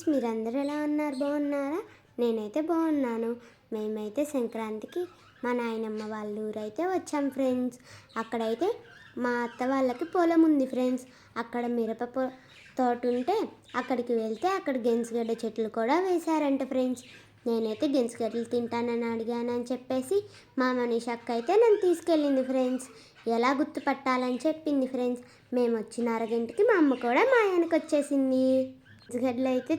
Friends మీరందరూ ఎలా ఉన్నారు? బాగున్నారా? నేనైతే బాగున్నాను. మేమైతే సంక్రాంతికి మా నాయనమ్మ వాళ్ళ ఊరైతే వచ్చాం ఫ్రెండ్స్. అక్కడైతే మా అత్త వాళ్ళకి పొలం ఉంది ఫ్రెండ్స్. అక్కడ మిరప పొ తోట ఉంటే అక్కడికి వెళ్తే అక్కడ గెంచుగడ్డ చెట్లు కూడా వేశారంట ఫ్రెండ్స్. నేనైతే గెంచుగడ్డలు తింటానని అడిగానని చెప్పేసి మా మనీష్ అక్క అయితే నన్ను తీసుకెళ్ళింది ఫ్రెండ్స్. ఎలా గుర్తుపట్టాలని చెప్పింది ఫ్రెండ్స్. మేము వచ్చిన అరగంటకి మా అమ్మ కూడా మా ఆయనకు వచ్చేసింది గడ్డలు అయితే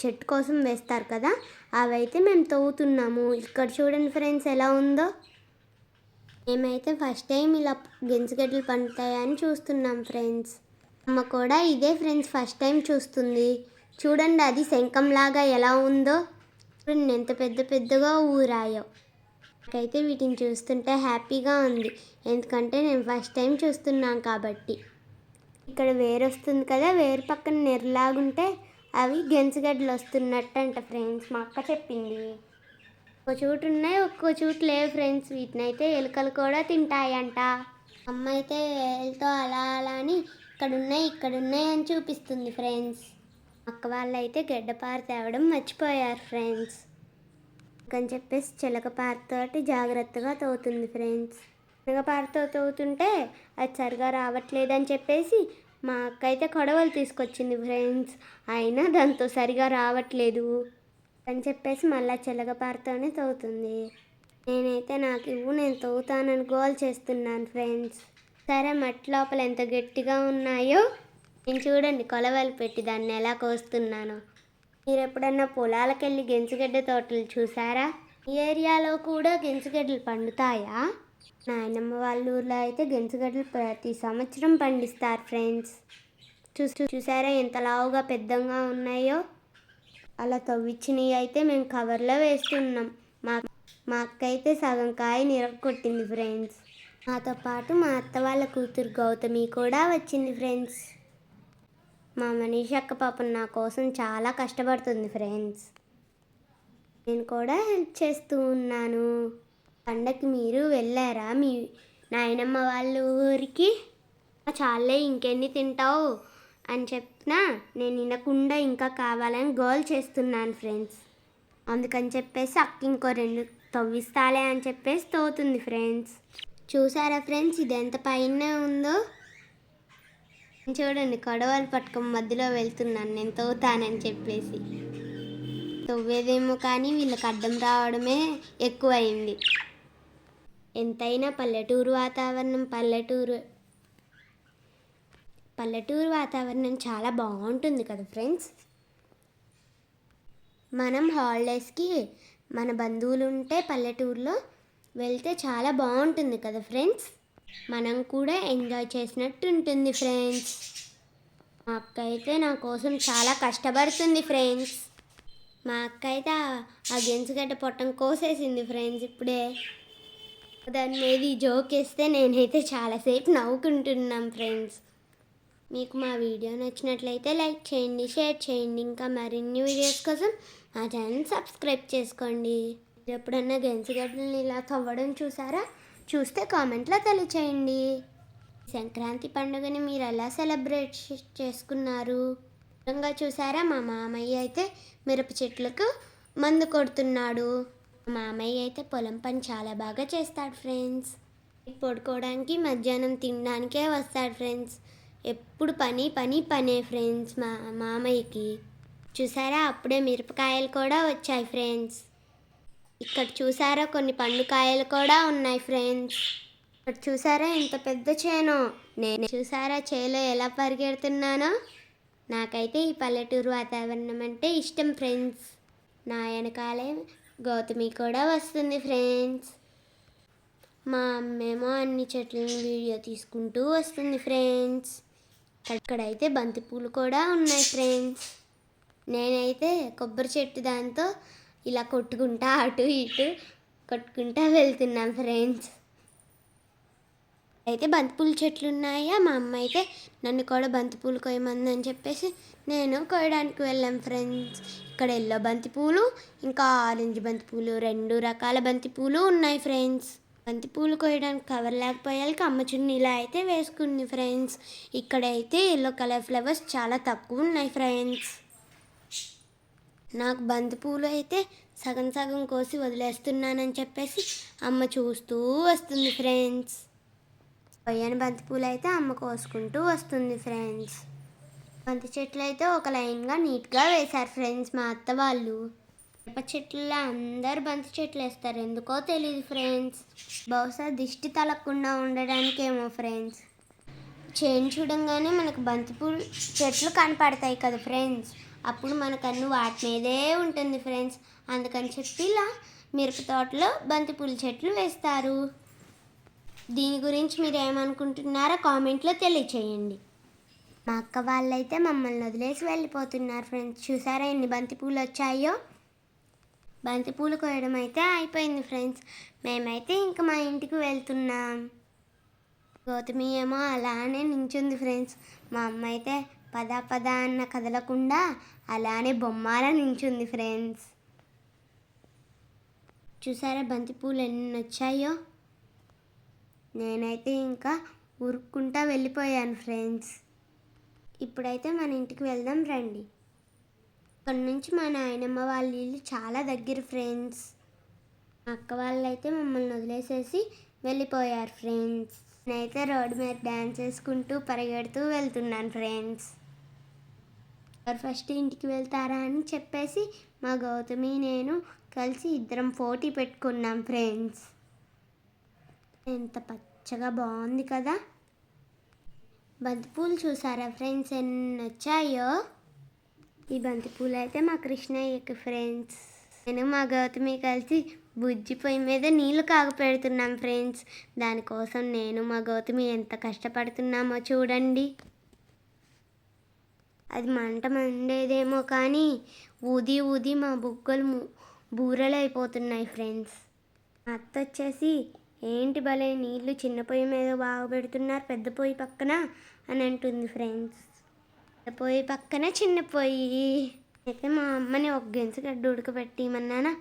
చెట్టు కోసం వేస్తారు కదా అవైతే మేము తవ్వుతున్నాము. ఇక్కడ చూడండి ఫ్రెండ్స్ ఎలా ఉందో. మేమైతే ఫస్ట్ టైం ఇలా గెంచుగడ్డలు పండుతాయని చూస్తున్నాం ఫ్రెండ్స్. అమ్మ కూడా ఇదే ఫ్రెండ్స్ ఫస్ట్ టైం చూస్తుంది. చూడండి అది శంఖంలాగా ఎలా ఉందో. చూడండి ఎంత పెద్ద పెద్దగా ఊరాయో. నాకైతే వీటిని చూస్తుంటే హ్యాపీగా ఉంది. ఎందుకంటే నేను ఫస్ట్ టైం చూస్తున్నాను కాబట్టి. ఇక్కడ వేరు వస్తుంది కదా వేరు పక్కన నెర్రలాగుంటే అవి గెంచుగడ్డలు వస్తున్నట్టు అంట ఫ్రెండ్స్. మా అక్క చెప్పింది. ఒక చోటు ఉన్నాయి ఒక్కో చోటు లేవు ఫ్రెండ్స్. వీటిని అయితే ఎలుకలు కూడా తింటాయంట. అమ్మ అయితే వేలతో అలా అలా అని ఇక్కడ ఉన్నాయి ఇక్కడ ఉన్నాయి అని చూపిస్తుంది ఫ్రెండ్స్. అక్క వాళ్ళు అయితే గడ్డపార తేవడం మర్చిపోయారు ఫ్రెండ్స్. అని చెప్పేసి చిలకపారతోటి జాగ్రత్తగా తవ్వుతుంది ఫ్రెండ్స్. చిలకపారతో తోతుంటే అది సరిగా రావట్లేదని చెప్పేసి మా అక్క అయితే కొడవలు తీసుకొచ్చింది ఫ్రెండ్స్. అయినా దాంతో సరిగా రావట్లేదు అని చెప్పేసి మళ్ళీ చిలకపారతోనే తవ్వుతుంది నేనైతే నాకు ఇవ్వు నేను తవ్వుతానని గోల్ చేస్తున్నాను ఫ్రెండ్స్. సరే మట్టి లోపల ఎంత గట్టిగా ఉన్నాయో నేను చూడండి కొలవలు పెట్టి దాన్ని ఎలా కోస్తున్నాను. మీరు ఎప్పుడన్నా పొలాలకు వెళ్ళి తోటలు చూసారా? ఈ ఏరియాలో కూడా గెంజుగడ్డలు పండుతాయా? నాయనమ్మ వాళ్ళ ఊర్లో అయితే గెంచుగడ్డలు ప్రతి సంవత్సరం పండిస్తారు ఫ్రెండ్స్ చూసి చూసారా ఎంత లావుగా పెద్దగా ఉన్నాయో? అలా తవ్విచ్చినవి అయితే మేము కవర్లో వేస్తున్నాం. మా మా అక్క అయితే సగం కాయ నిరగొట్టింది ఫ్రెండ్స్ మాతో పాటు మా అత్త వాళ్ళ కూతురు గౌతమి కూడా వచ్చింది ఫ్రెండ్స్ మా మనీష్ అక్క పాపం నా కోసం చాలా కష్టపడుతుంది ఫ్రెండ్స్ నేను కూడా హెల్ప్ చేస్తూ ఉన్నాను. పండగకి మీరు వెళ్ళారా? మీ నాయనమ్మ వాళ్ళ ఊరికి? చాలే ఇంకెన్ని తింటావు? అని చెప్పినా నేను వినకుండా ఇంకా కావాలని గోల్ చేస్తున్నాను ఫ్రెండ్స్. అందుకని చెప్పేసి అక్క ఇంకో రెండు తవ్విస్తాలే అని చెప్పేసి తోతుంది ఫ్రెండ్స్. చూసారా ఫ్రెండ్స్ ఇది ఎంత పైన ఉందో? చూడండి కొడవలు పట్టుకొని మధ్యలో వెళ్తున్నాను నేను తవ్వుతానని చెప్పేసి. తవ్వేదేమో కానీ వీళ్ళకి అడ్డం రావడమే ఎక్కువైంది. ఎంతైనా పల్లెటూరు వాతావరణం పల్లెటూరు పల్లెటూరు వాతావరణం చాలా బాగుంటుంది కదా ఫ్రెండ్స్. మనం హాలిడేస్కి మన బంధువులు ఉంటే పల్లెటూరులో వెళ్తే చాలా బాగుంటుంది కదా ఫ్రెండ్స్. మనం కూడా ఎంజాయ్ చేసినట్టు ఉంటుంది ఫ్రెండ్స్. మా అక్క అయితే నా కోసం చాలా కష్టపడుతుంది ఫ్రెండ్స్. మా అక్క అయితే ఆ- గెంజు గడ్డ పొట్టం కోసేసింది ఫ్రెండ్స్ ఇప్పుడే. దాని మీద ఈ జోక్ వేస్తే నేనైతే చాలాసేపు నవ్వుకుంటున్నాం ఫ్రెండ్స్ మీకు మా వీడియో నచ్చినట్లయితే లైక్ చేయండి షేర్ చేయండి. ఇంకా మరిన్ని వీడియోస్ కోసం మా ఛానల్ సబ్స్క్రైబ్ చేసుకోండి. ఎప్పుడన్నా గెంచుగడ్డల్ని ఇలా తవ్వడం చూసారా? చూస్తే కామెంట్లో తెలియచేయండి. సంక్రాంతి పండుగని మీరు ఎలా సెలబ్రేట్ చేసుకున్నారు? దూరంగా చూసారా? మా మామయ్య అయితే మిరప చెట్లకు మందు కొడుతున్నాడు. మామయ్య అయితే పొలం పని చాలా బాగా చేస్తాడు ఫ్రెండ్స్. పడుకోవడానికి మధ్యాహ్నం తినడానికే వస్తాడు ఫ్రెండ్స్. ఎప్పుడు పని పని పనే ఫ్రెండ్స్ మా మామయ్యకి. చూసారా? అప్పుడే మిరపకాయలు కూడా వచ్చాయి ఫ్రెండ్స్. ఇక్కడ చూసారా? కొన్ని పండుకాయలు కూడా ఉన్నాయి ఫ్రెండ్స్. ఇక్కడ చూసారా? ఎంత పెద్ద చేను. నేను చూసారా? చేలో ఎలా పరిగెడుతున్నానో? నాకైతే ఈ పల్లెటూరు వాతావరణం అంటే ఇష్టం ఫ్రెండ్స్. నా వెనకాలే గౌతమి కూడా వస్తుంది ఫ్రెండ్స్ మా అమ్మేమో అన్ని చెట్లను వీడియో తీసుకుంటూ వస్తుంది ఫ్రెండ్స్ అక్కడైతే బంతిపూలు కూడా ఉన్నాయి ఫ్రెండ్స్ నేనైతే కొబ్బరి చెట్టు దాంతో ఇలా కొట్టుకుంటా అటు ఇటు కొట్టుకుంటా వెళ్తున్నాను ఫ్రెండ్స్ అయితే బంతిపూల చెట్లు ఉన్నాయా మా అమ్మ అయితే నన్ను కూడా బంతిపూలు కొయ్యమంది అని చెప్పేసి నేను కొయ్యడానికి వెళ్ళాం ఫ్రెండ్స్. ఇక్కడ ఎల్లో బంతిపూలు ఇంకా ఆరెంజ్ బంతిపూలు రెండు రకాల బంతిపూలు ఉన్నాయి ఫ్రెండ్స్. బంతిపూలు కొయ్యడానికి కవర్ లేకపోయాక అమ్మ చున్ని ఇలా అయితే వేసుకుంది ఫ్రెండ్స్. ఇక్కడైతే ఎల్లో కలర్ ఫ్లవర్స్ చాలా తక్కువ ఉన్నాయి ఫ్రెండ్స్. నాకు బంతిపూలు అయితే సగం సగం కోసి వదిలేస్తున్నానని చెప్పేసి అమ్మ చూస్తూ వస్తుంది ఫ్రెండ్స్. కొయ్యని బంతిపూలు అయితే అమ్మ కోసుకుంటూ వస్తుంది ఫ్రెండ్స్ బంతి చెట్లు అయితే ఒక లైన్గా నీట్గా వేశారు ఫ్రెండ్స్ మా అత్త వాళ్ళు. మిరప చెట్లలో అందరు బంతి చెట్లు వేస్తారు ఎందుకో తెలియదు ఫ్రెండ్స్ బహుశా దిష్టి తలగకుండా ఉండడానికేమో ఫ్రెండ్స్ చేను చూడంగానే మనకు బంతిపూలు చెట్లు కనపడతాయి కదా ఫ్రెండ్స్ అప్పుడు మన కన్ను వాటి మీదే ఉంటుంది ఫ్రెండ్స్ అందుకని చెప్పి ఇలా మిరప తోటలో బంతిపూల చెట్లు వేస్తారు. దీని గురించి మీరు ఏమనుకుంటున్నారో కామెంట్లో తెలియచేయండి. మా అక్క వాళ్ళైతే మమ్మల్ని వదిలేసి వెళ్ళిపోతున్నారు ఫ్రెండ్స్. చూసారా ఎన్ని బంతిపూలు వచ్చాయో? బంతిపూలు కోయడం అయితే అయిపోయింది ఫ్రెండ్స్. మేమైతే ఇంకా మా ఇంటికి వెళ్తున్నాం. గౌతమి ఏమో అలానే నించుంది ఫ్రెండ్స్. మా అమ్మ అయితే పద పద అన్న కదలకుండా అలానే బొమ్మాల నించుంది ఫ్రెండ్స్. చూసారా బంతిపూలు ఎన్ని వచ్చాయో? నేనైతే ఇంకా ఉరుక్కుంటా వెళ్ళిపోయాను ఫ్రెండ్స్. ఇప్పుడైతే మన ఇంటికి వెళ్దాం రండి. ఇక్కడ నుంచి మా నాయనమ్మ వాళ్ళ ఇల్లు చాలా దగ్గర ఫ్రెండ్స్. మా అక్క వాళ్ళు అయితే మమ్మల్ని వదిలేసేసి వెళ్ళిపోయారు ఫ్రెండ్స్. నేనైతే రోడ్డు మీద డ్యాన్స్ చేసుకుంటూ పరిగెడుతూ వెళ్తున్నాను ఫ్రెండ్స్. ఎవరు ఫస్ట్ ఇంటికి వెళ్తారా అని చెప్పేసి మా గౌతమి నేను కలిసి ఇద్దరం పోటీ పెట్టుకున్నాం ఫ్రెండ్స్. ఎంత పచ్చగా బాగుంది కదా. బంతిపూలు చూసారా ఫ్రెండ్స్? ఎన్ని వచ్చాయో? ఈ బంతిపూలు అయితే మా కృష్ణయ్యకి ఫ్రెండ్స్. నేను మా గౌతమి కలిసి బుజ్జి పొయ్యి మీద నీళ్ళు కాగపెడుతున్నాం ఫ్రెండ్స్. దానికోసం నేను మా గౌతమి ఎంత కష్టపడుతున్నామో చూడండి. అది మంట మండేదేమో కానీ ఊది ఊది మా బుగ్గలు బూరలు బూరెలు అయిపోతున్నాయి ఫ్రెండ్స్. అత్త వచ్చేసి ఏంటి భలే నీళ్ళు చిన్న పొయ్యి మీద బాగా పెడుతున్నారు పెద్ద పొయ్యి పక్కన అని అంటుంది ఫ్రెండ్స్. పెద్ద పొయ్యి పక్కన చిన్న పొయ్యి. అయితే మా అమ్మని ఒక గెంచుగడ్డ ఉడకబెట్టిమన్నానా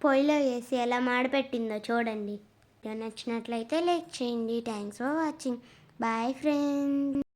పొయ్యిలో వేసి ఎలా మాడపెట్టిందో చూడండి. నచ్చినట్లయితే లైక్ చేయండి. Thanks for watching. Bye friends.